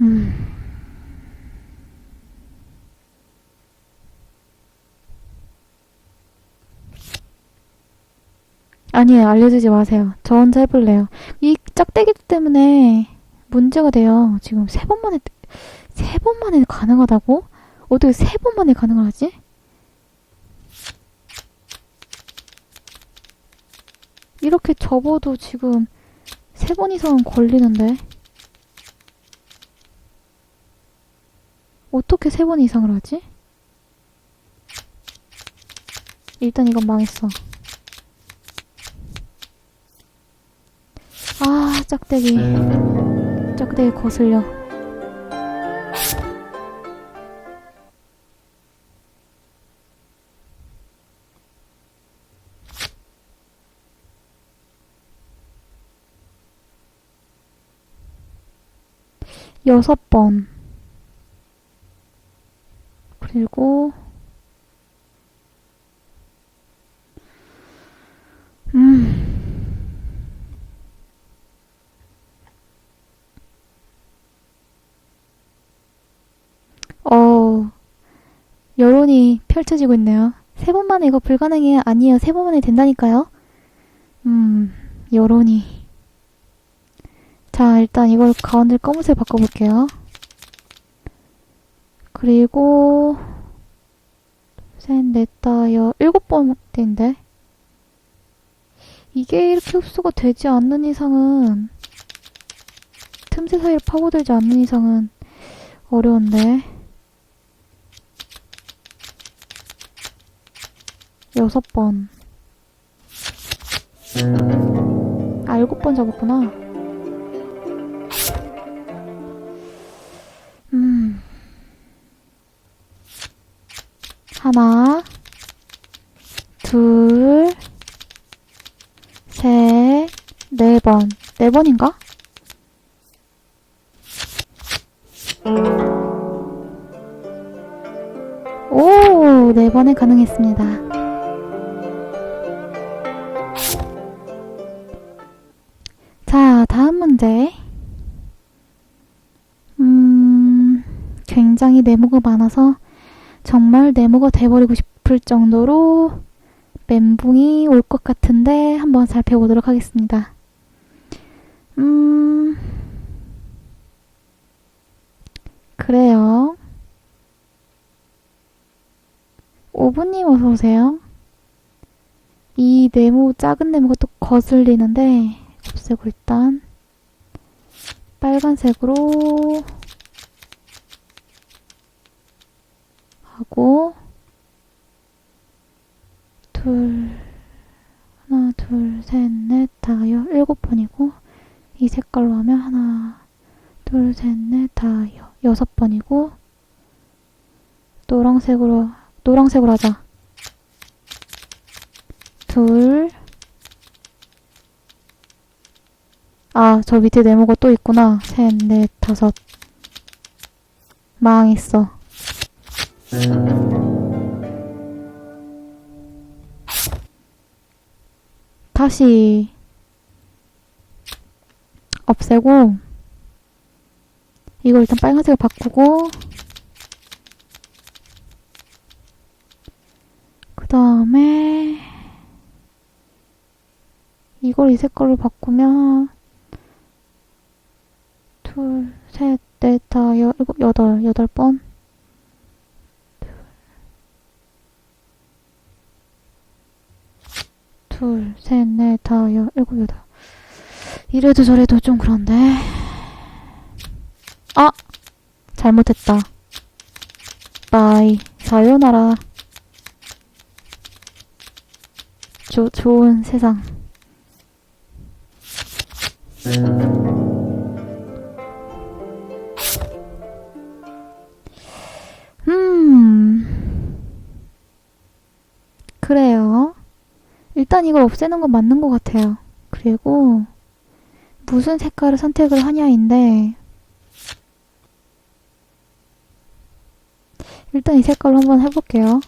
음. 아니에요. 알려주지 마세요. 저 혼자 해볼래요. 이 짝대기 때문에 문제가 돼요. 지금 세 번 만에, 세 번 만에 가능하다고? 어떻게 세 번 만에 가능을 하지? 이렇게 접어도 지금 세 번 이상은 걸리는데. 어떻게 세 번 이상을 하지? 일단 이건 망했어. 아, 짝대기. 짝대기 거슬려. 여섯 번. 그리고, 음. 어, 여론이 펼쳐지고 있네요. 세 번 만에 이거 불가능해요. 아니에요. 세 번 만에 된다니까요. 음, 여론이. 자, 일단 이걸 가운데 검은색 바꿔볼게요. 그리고, 셋, 넷, 다, 여, 일곱 번째인데. 이게 이렇게 흡수가 되지 않는 이상은, 틈새 사이를 파고들지 않는 이상은 어려운데. 여섯 번. 아, 일곱 번 잡았구나. 하나, 둘, 셋, 네 번. 네 번인가? 오, 네 번에 가능했습니다. 자, 다음 문제. 음, 굉장히 네모가 많아서 정말 네모가 돼버리고 싶을 정도로 멘붕이 올 것 같은데 한번 살펴보도록 하겠습니다. 음, 그래요. 오브님 어서오세요. 이 네모, 작은 네모가 또 거슬리는데, 없애고 일단, 빨간색으로 하고, 둘, 하나, 둘, 셋, 넷, 다, 여, 일곱 번이고, 이 색깔로 하면 하나, 둘, 셋, 넷, 다, 여, 여섯 번이고, 노란색으로, 노란색으로 하자. 둘, 아, 저 밑에 네모가 또 있구나. 셋, 넷, 다섯. 망했어. 다시 없애고 이거 일단 빨간색으로 바꾸고 그 다음에 이걸 이 색깔로 바꾸면 둘, 셋, 넷, 다, 여, 일곱, 여덟, 여덟 번. 둘, 셋, 넷, 다, 여, 일곱, 여덟. 이래도 저래도 좀 그런데. 아! 잘못했다. 빠이. 사요나라. 조, 좋은 세상. 음. 일단 이걸 없애는 건 맞는 것 같아요. 그리고 무슨 색깔을 선택을 하냐인데 일단 이 색깔로 한번 해볼게요.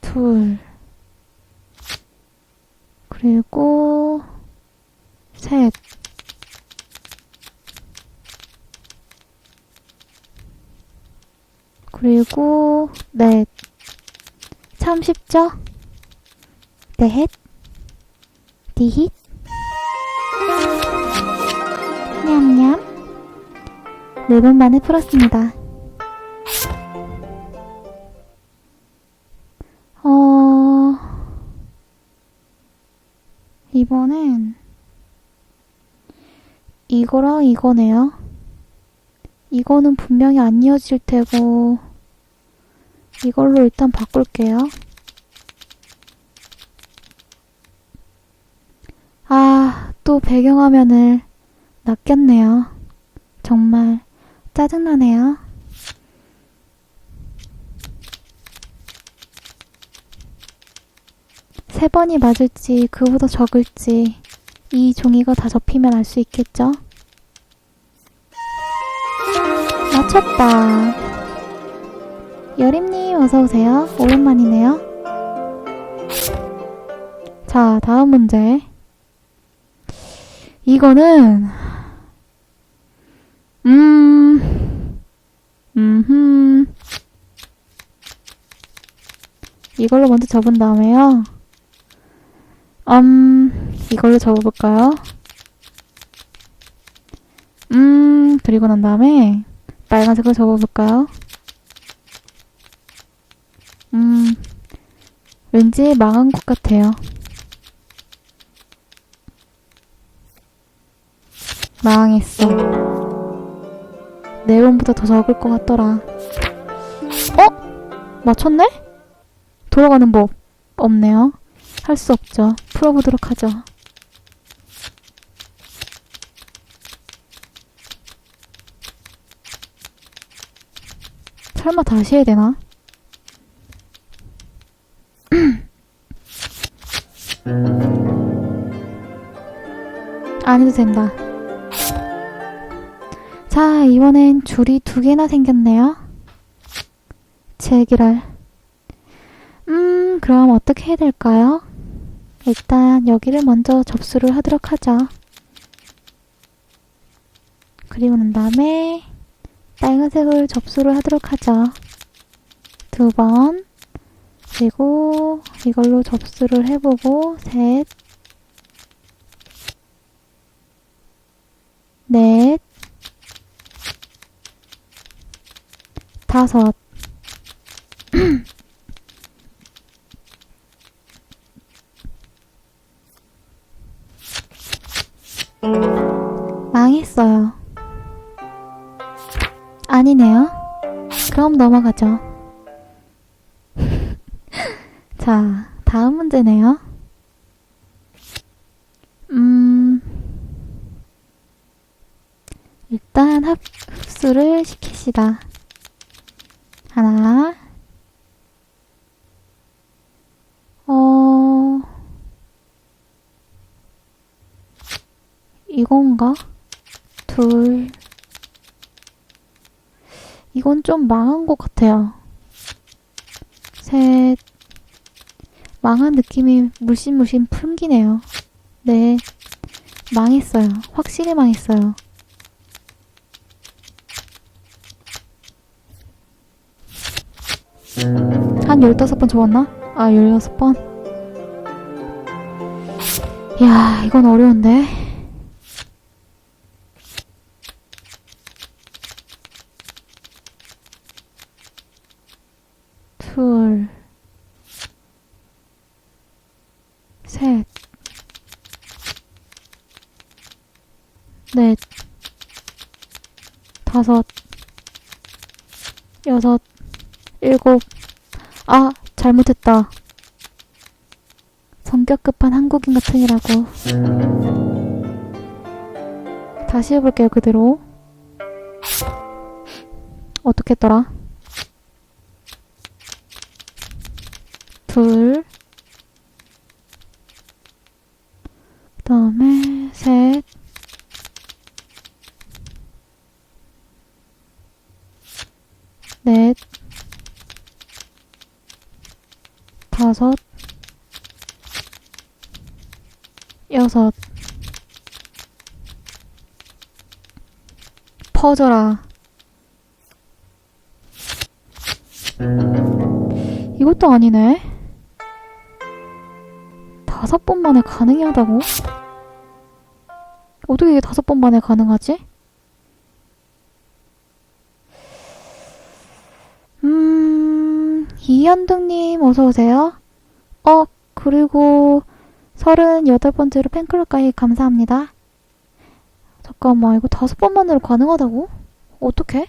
둘 그리고 셋 그리고 넷 참 쉽죠? 넷. 디힛. 냠냠. 네 번 만에 풀었습니다. 어, 이번엔 이거랑 이거네요. 이거는 분명히 안 이어질 테고, 이걸로 일단 바꿀게요. 아, 또 배경화면을 낚였네요. 정말 짜증나네요. 세 번이 맞을지 그보다 적을지 이 종이가 다 접히면 알 수 있겠죠? 맞췄다. 여림님 어서오세요. 오랜만이네요. 자, 다음 문제. 이거는, 음, 음흠. 이걸로 먼저 접은 다음에요. 음, 이걸로 접어볼까요? 음, 그리고 난 다음에 빨간색으로 접어볼까요? 음, 왠지 망한 것 같아요. 망했어. 네 번보다 더 적을 것 같더라. 어? 맞췄네? 돌아가는 법 없네요. 할 수 없죠. 풀어보도록 하죠. 설마 다시 해야 되나? 안 해도 된다. 자, 이번엔 줄이 두 개나 생겼네요. 제기랄. 음, 그럼 어떻게 해야 될까요? 일단 여기를 먼저 접수를 하도록 하죠. 그리고 난 다음에 빨간색을 접수를 하도록 하죠. 두 번. 그리고 이걸로 접수를 해보고 셋. 넷. 다섯. 망했어요. 아니네요. 그럼 넘어가죠. 자, 다음 문제네요. 음, 일단 합, 흡수를 시킵시다. 하나, 어, 이건가? 둘, 이건 좀 망한 것 같아요. 셋, 망한 느낌이 물씬물씬 풍기네요. 네, 망했어요. 확실히 망했어요. 한 15번 접었나? 아, 16번? 이야, 이건 어려운데. 둘, 셋, 넷, 다섯, 여섯, 일곱, 아, 잘못했다. 성격 급한 한국인 같으니라고. 다시 해볼게요, 그대로. 어떻게 했더라? 둘, 그 다음에 셋, 넷, 다섯, 여섯. 퍼져라. 이것도 아니네. 다섯 번 만에 가능하다고? 어떻게 이게 다섯 번 만에 가능하지? 음, 이현둥님, 어서오세요. 어, 그리고, 서른여덟 번째로 팬클럽 가입 감사합니다. 잠깐만, 이거 다섯 번 만으로 가능하다고? 어떻게?